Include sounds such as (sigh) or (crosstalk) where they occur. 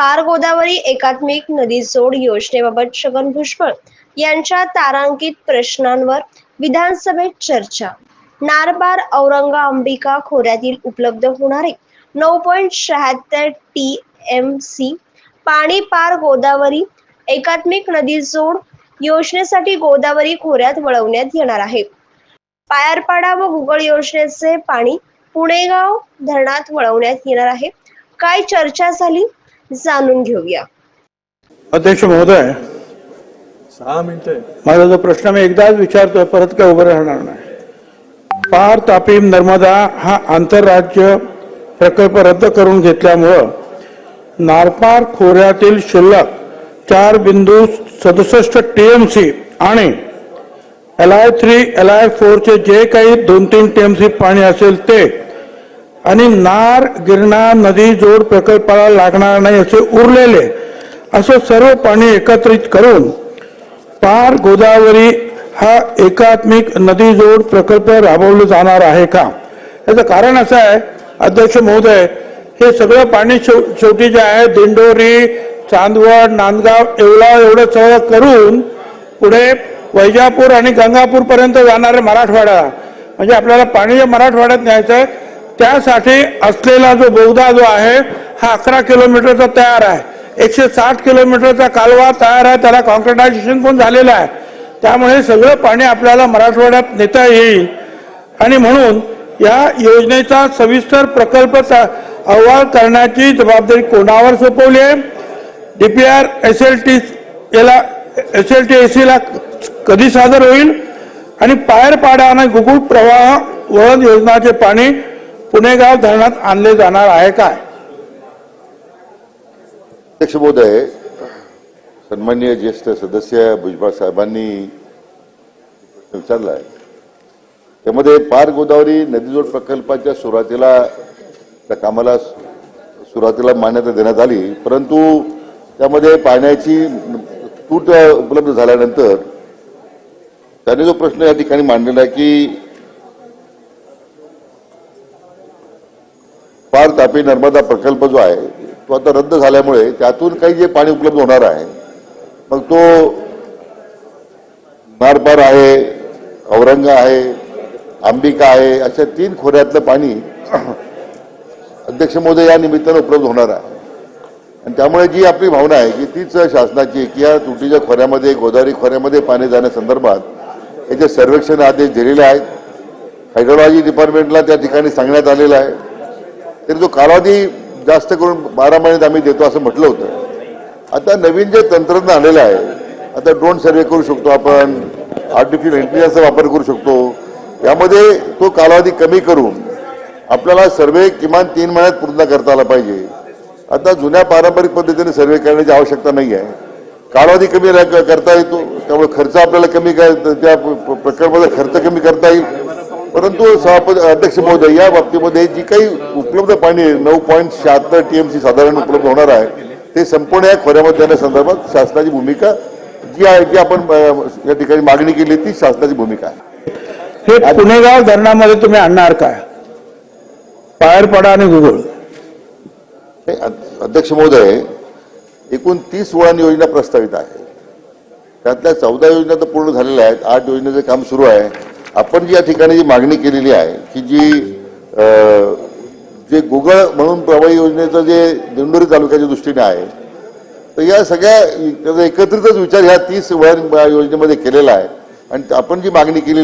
पार गोदावरी एकात्मिक नदी जोड योजनेबाबत छगन भुजबळ यांच्या तारांकित प्रश्नांवर विधानसभेत चर्चा. नारबार औरंगा अंबिका खोऱ्यातील उपलब्ध होणारे नऊ पॉईंट शहात्तर टी एम सी पाणी पार गोदावरी एकात्मिक नदी जोड योजनेसाठी गोदावरी खोऱ्यात वळवण्यात येणार आहे. पायरपाडा व गुगळ योजनेचे पाणी पुणेगाव धरणात वळवण्यात येणार आहे. काय चर्चा झाली? जाणून घेऊया अध्यक्ष महोदय सहा मिनिटं. माझा जो प्रश्न मी एकदाच विचारतोय परत काय उभं राहणार नाही पार तापी नर्मदा हा आंतरराज्य प्रकल्प रद्द करून घेतल्यामुळं नारपार खोऱ्यातील शिल्लक चार बिंदू सदुसष्ट टीएमसी आणि L I three L I फोरचे जे काही दोन तीन टीएमसी पाणी असेल ते आणि नार गिरणा नदी जोड प्रकल्पाला लागणार नाही असे उरलेले. असं सर्व पाणी एकत्रित करून पार गोदावरी हा एकात्मिक नदी जोड प्रकल्प राबवला जाणार आहे का? याचं कारण असं आहे अध्यक्ष महोदय हे सगळं पाणी शेव- शेवटी जे आहे दिंडोरी चांदवड नांदगाव येवला एवढं सगळं करून पुढे वैजापूर आणि गंगापूर पर्यंत जाणारे मराठवाडा. म्हणजे आपल्याला पाणी जे मराठवाड्यात न्यायचं आहे त्यासाठी असलेला जो बोगदा जो आहे हा अकरा किलोमीटरचा तयार आहे. एकशे साठ किलोमीटरचा कालवा तयार आहे त्याला कॉन्क्रिटायझेशन पण झालेलं आहे. त्यामुळे सगळं पाणी आपल्याला मराठवाड्यात नेता येईल. आणि म्हणून या योजनेचा सविस्तर प्रकल्प चा- अहवाल करण्याची जबाबदारी कोणावर सोपवली आहे? D P R S L T याला एस एल टी ए सीला कधी सादर होईल? आणि पायरपाडा आणि गुगुळ प्रवाह वळण योजनाचे पाणी पुणेगाव धरणात आणले जाणार आहे काय? अध्यक्ष महोदय सन्माननीय ज्येष्ठ सदस्य भुजबळ साहेबांनी प्रश्न विचारला आहे त्यामध्ये पार गोदावरी नदीजोड प्रकल्पाच्या सुरुवातीला त्या कामाला सुरुवातीला मान्यता देण्यात आली परंतु त्यामध्ये पाण्याची तूट उपलब्ध झाल्यानंतर त्याने जो प्रश्न या ठिकाणी मांडलेला आहे की पार तापी नर्मदा प्रकल्प जो आहे तो आता रद्द झाल्यामुळे त्यातून काही जे पाणी उपलब्ध होणार आहे मग तो नारपार आहे औरंगा आहे अंबिका आहे अशा तीन खोऱ्यातलं पाणी (clears throat) अध्यक्ष महोदय या निमित्तानं उपलब्ध होणार आहे. आणि त्यामुळे जी आपली भावना आहे की तीच शासनाची की या तुटीच्या खोऱ्यामध्ये गोदावरी खोऱ्यामध्ये पाणी जाण्यासंदर्भात याचे सर्वेक्षण आदेश दिलेले आहेत हायड्रोलॉजी डिपार्टमेंटला त्या ठिकाणी सांगण्यात आलेलं आहे. तरी तो कालावधी जास्त करून बारा महिन्यात आम्ही देतो असं म्हटलं होतं. आता नवीन जे तंत्रज्ञान आलेलं आहे आता ड्रोन सर्वे करू शकतो आपण आर्टिफिशियल इंटेलिजन्सचा वापर करू शकतो यामध्ये तो कालावधी कमी करून आपल्याला सर्वे किमान तीन महिन्यात पूर्ण करता आला पाहिजे. आता जुन्या पारंपरिक पद्धतीने सर्वे करण्याची आवश्यकता नाही आहे. कालावधी कमी करता येतो त्यामुळे खर्च आपल्याला कमी त्या प्रकल्पाचा खर्च कमी करता येईल. परंतु सभापती अध्यक्ष महोदय या बाबतीमध्ये जी काही उपलब्ध पाणी नऊ पॉईंट शहात्तर टीएमसी साधारण उपलब्ध होणार आहे ते संपूर्ण या खोऱ्यामध्ये देण्यासंदर्भात शासनाची भूमिका जी आहे जी आपण या ठिकाणी मागणी केली ती शासनाची भूमिका आहे. हे पुणेगाव धरणामध्ये तुम्ही आणणार काय? पायरपाडा आणि गुगळ. हे अध्यक्ष महोदय एकूण तीस वळण योजना प्रस्तावित आहे. त्यातल्या चौदा योजना तर पूर्ण झालेल्या आहेत आठ योजनेचं काम सुरू आहे. आपण जी या ठिकाणी जी मागणी केलेली आहे की जी अ, जे गुगळ म्हणून प्रवाही योजनेचं जे दिंडोरी तालुक्याच्या दृष्टीने आहे तर या सगळ्या त्याचा एकत्रितच विचार ह्या तीस वळण योजनेमध्ये केलेला आहे. आणि आपण जी मागणी केलेली